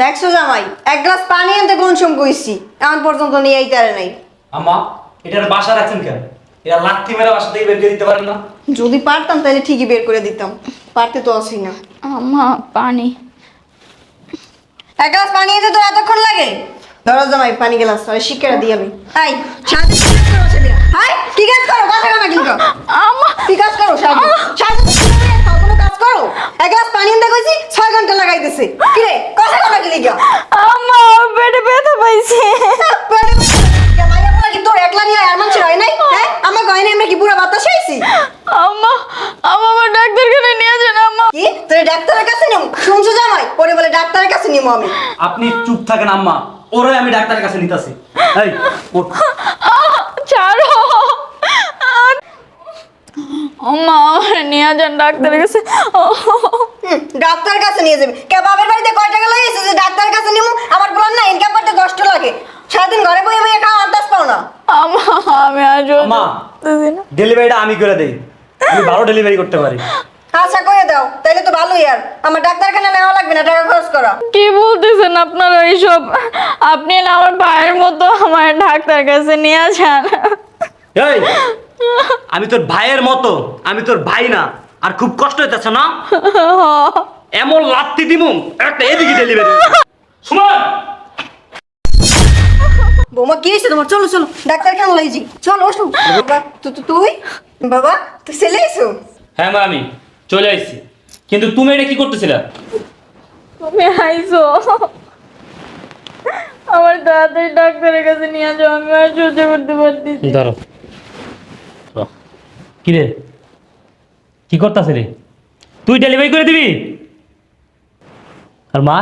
দেখছ জামাই এক গ্লাস পানি আনতে কোন সময় কইছি? এখন পর্যন্ত নিয়ে আইতে পারে নাই। আম্মা এটার বাসা রাখছেন কেন? এরা লাথি মেরে বাসা থেকে বের করে দিতে পারেন না? যদি পারতাম তাহলে ঠিকই বের করে দিতাম। পারতে তো আসি না। আমা পানি। এক গ্লাস পানি আনতে তো এতক্ষণ লাগে? ধরো জামাই পানি গ্লাস আরে শিক্ষাটা দিই আমি। কাজ করো হাই কি কাজ করো? কথা কানা কিন্তু আমা কি কাজ করো সাথে সাথে কোনো কাজ করো? এক গ্লাস পানি আনতে কইছি ছয় ঘণ্টা লাগাইতেছে। কি রে কথা কানা কি লিগা আমা পেটে ব্যথা পাইছে মাইয়া পোলা কি তোর একলা নিয়ে আর মানুষের হয় নাই হ্যাঁ আমার গয়না আমরা কি পুরো বাতাসে আইছি আমা আমা আমার ডাক্তার খানে নিয়ে যান আমা কি তোর ডাক্তারের কাছে নিম। শুনছো জামাই? পরে বলে ডাক্তারের কাছে নিম আমি। আপনি চুপ থাকেন আম্মা। ওরাই আমি ডাক্তারের কাছে নিতেছি। এই ওঠ। ছাড়ো। নিয়ে যান ডাক্তারের কাছে। ডাক্তারের কাছে নিয়ে যাবে। কে বাবার বাড়িতে কয় টাকা লাগিয়েছে যে ডাক্তারের কাছে নিমু? আমার বলার না ইনকাম করতে কষ্ট লাগে। সারাদিন ঘরে বইয়ে বইয়ে খাওয়া আন্দাজ পাও না। আমা। দিদি না। ডেলিভারিটা আমি করে দেই। আমি ভালো ডেলিভারি করতে পারি। আচ্ছা করে দাও। তাইলে তো ভালোই আর। আমার ডাক্তারখানা নেওয়া লাগবে না টাকা খরচ করা। কি বলতেছেন আপনারা এইসব? আপনি না আমার ভাইয়ের মতো আমার ডাক্তার কাছে নিয়ে যান। এই আমি তোর ভাইয়ের মতো আমি তোর ভাই না। আর খুব কষ্ট হইতেছে না? এমন লাত্তি দিমু একটা এদিকে ডেলিভারি সুমন বৌমা কি হয়েছে তোমার? চলো চলো ডাক্তারখানা লাইছি চলো ওসু বাবা তুই? বাবা তুই ছেলে এসো হ্যাঁ মা আমি চলে আসছি কিন্তু তুমি এটা কি করতেছিলা? তুমি আইসো আমার তাড়াতাড়ি ডাক্তারের কাছে নিয়ে যাও আমি আর সহ্য করতে পারতেছি ধরো কি রে? কি করতেছে রে? তুই ডেলিভারি করে দিবি? আর মা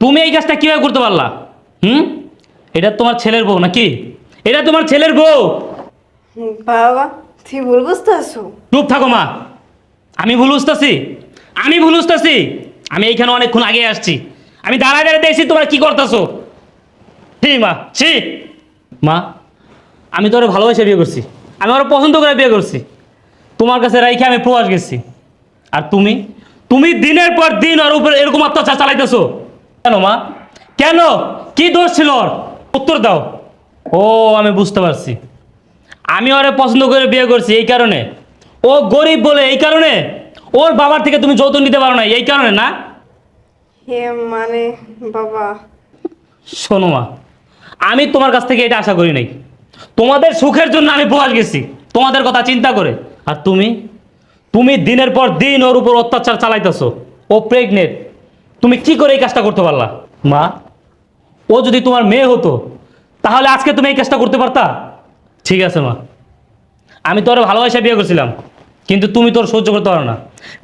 তুমি এই কাজটা কীভাবে করতে পারলা? হুম? এটা তোমার ছেলের বউ নাকি? এটা তোমার ছেলের বউ? বাবা তুই ভুল বুঝতে আসো চুপ থাকো মা। আমি ভুল বুঝতেছি? আমি ভুল বুঝতেছি? আমি এইখানে অনেকক্ষণ আগে আসছি। আমি দাঁড়ায় দাঁড়ায় দেখছি তোমরা কি করতেছো। ছি, মা ছি। মা, আমি তোরে ভালোবাসে বিয়ে করছি। আমি ওরা পছন্দ করে বিয়ে করছি। তোমার কাছে রাইখে আমি প্রবাস গেছি। আর তুমি? তুমি দিনের পর দিন ওর উপর এরকম অত্যাচার চালাইতেছো। কেন, মা? কেন? কি দোষ ছিল ওর? উত্তর দাও। ও, আমি বুঝতে পারছি। আমি ওরে পছন্দ করে বিয়ে করছি এই কারণে। ও গরিব বলে এই কারণে? ওর বাবার থেকে তুমি যৌতুক নিতে পারো না এই কারণে না? হে মানে বাবা। শোনো মা আমি তোমার কাছ থেকে এটা আশা করি নাই। তোমাদের সুখের জন্য আমি প্রবাস গেছি তোমাদের কথা চিন্তা করে। আর তুমি? তুমি দিনের পর দিন ওর উপর অত্যাচার চালাইতেছো ও প্রেগনেন্ট তুমি কি করে এই কাজটা করতে পারলা? মা ও যদি তোমার মেয়ে হতো তাহলে আজকে তুমি এই কাজটা করতে পারতা? ঠিক আছে মা। আমি তোর ভালোবাসা বিয়ে করছিলাম। কিন্তু তুমি তোর সহ্য করতে পারো না।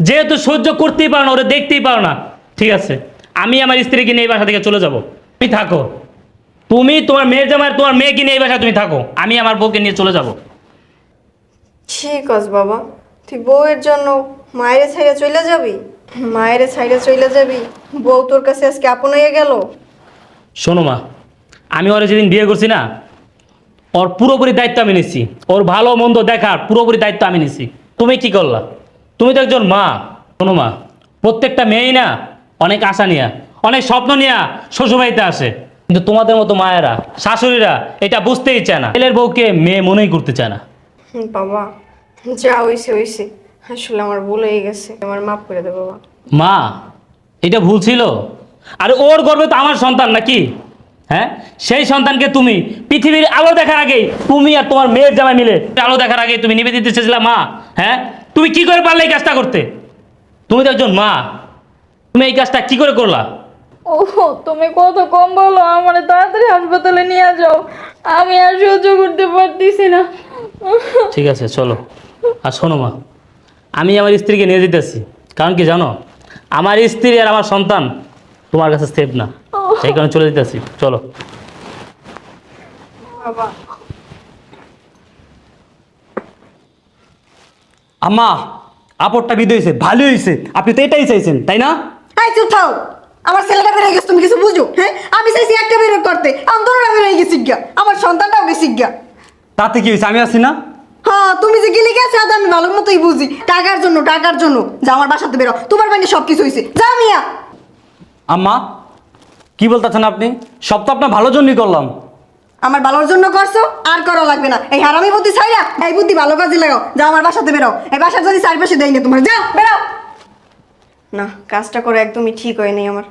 যেহেতু সহ্য করতেই পারো না ওরে দেখতেই পারো না। ঠিক আছে আমি আমার স্ত্রীকে নিয়ে এই বাসা থেকে চলে যাব। তুমি থাকো। তুমি তোমার মেয়ের জামাই তোমার মেয়েকে নিয়ে এই বাসায় তুমি থাকো। আমি আমার বউকে নিয়ে চলে যাব। ঠিক আছে বাবা। তুই বউয়ের জন্য মায়ের ছাইড়ে চলে যাবি? মায়ের ছাইড়ে চলে যাবি? বউ তোর কাছে আজকে আপন হয়ে গেল? শোনো মা আমি ওরে যেদিন বিয়ে করছি না ওর পুরোপুরি দায়িত্ব আমি নিচ্ছি ওর ভালো মন্দ দেখার পুরোপুরি দায়িত্ব আমি নিচ্ছি তুমি কি করলা? তুমি তো একজন মা শোনো মা। প্রত্যেকটা মেয়েই না অনেক আশা নিয়া অনেক স্বপ্ন নিয়া শ্বশুরবাড়িতে আসে। কিন্তু তোমাদের মতো মায়েরা শাশুড়িরা এটা বুঝতেই চায় না। ছেলের বউকে মেয়ে মনেই করতে চায় না। বাবা যা হইছে হইছে। আসলে আমার ভুল হয়ে গেছে। আমার মাফ করে দে বাবা। মা এটা ভুল ছিল? আর ওর গর্বে তো আমার সন্তান নাকি? হ্যাঁ? সেই সন্তানকে তুমি পৃথিবীর আলো দেখার আগেই তুমি আর তোমার মেয়ের জামাই মিলে আলো দেখার আগে তুমি নিবেদিত চেয়েছিলা মা। হ্যাঁ? তুমি কি করে পারলে এই কাজটা করতে? তুমি তো একজন মা। তুমি এই কাজটা কি করে করলা? ও তুমি কত কম বলো আমার তাড়াতাড়ি হাসপাতালে নিয়ে যাও। আমি আর সহ্য করতে পারতেছি না। ঠিক আছে চলো। আর শোনো মা আমি আমার স্ত্রীকে নিয়ে যেতেছি। কারণ কি জানো? আমার স্ত্রী আর আমার সন্তান তোমার কাছে সেফ না। সেই কারণে চলে যেতেছি। চলো। বাবা। আম্মা আপরটা বিদ হয়েছে ভালো হয়েছে আপনি তো এটাই চাইছেন তাই না? হাই চুপ থাও আমার ছেলেটা বেড়ে গেছে তুমি কিছু বুঝো? হ্যাঁ? আমি চাইছি একটা বের করতে। আমার দুটোটা বেড়ে গেছি গিয়া। আমার সন্তানটাও গেছি গিয়া। তাতে কি হয়েছে আমি আছি না? হ্যাঁ তুমি যে গেলে গেছে আজ আমি ভালো মতোই বুঝি। টাকার জন্য টাকার জন্য। যা আমার বাসাতে বেরো তোমার বাড়ি সব কিছু হয়েছে যা মিয়া। আম্মা কি বলতেছেন আপনি? সব তো আপনার ভালোর জন্যই করলাম। আমার ভালোর জন্য করছ? আর করা লাগবে না। এই হারামি বুদ্ধি ছাইরা, এই বুদ্ধি ভালো কাজে লাগাও। যা আমার বাসাতে বেরো এই বাসার যদি চারপাশে দেয় না তোমার, যাও বেরো না, কাজটা করে একদমই ঠিক হয়নি আমার।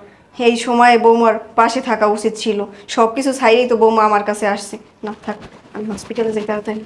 এই সময়ে বৌমার পাশে থাকা উচিত ছিল। সব কিছু ছাইরেই তো বৌমা আমার কাছে আসছে। না, থাক, আমি হসপিটালে যেতে তাড়াতাড়ি।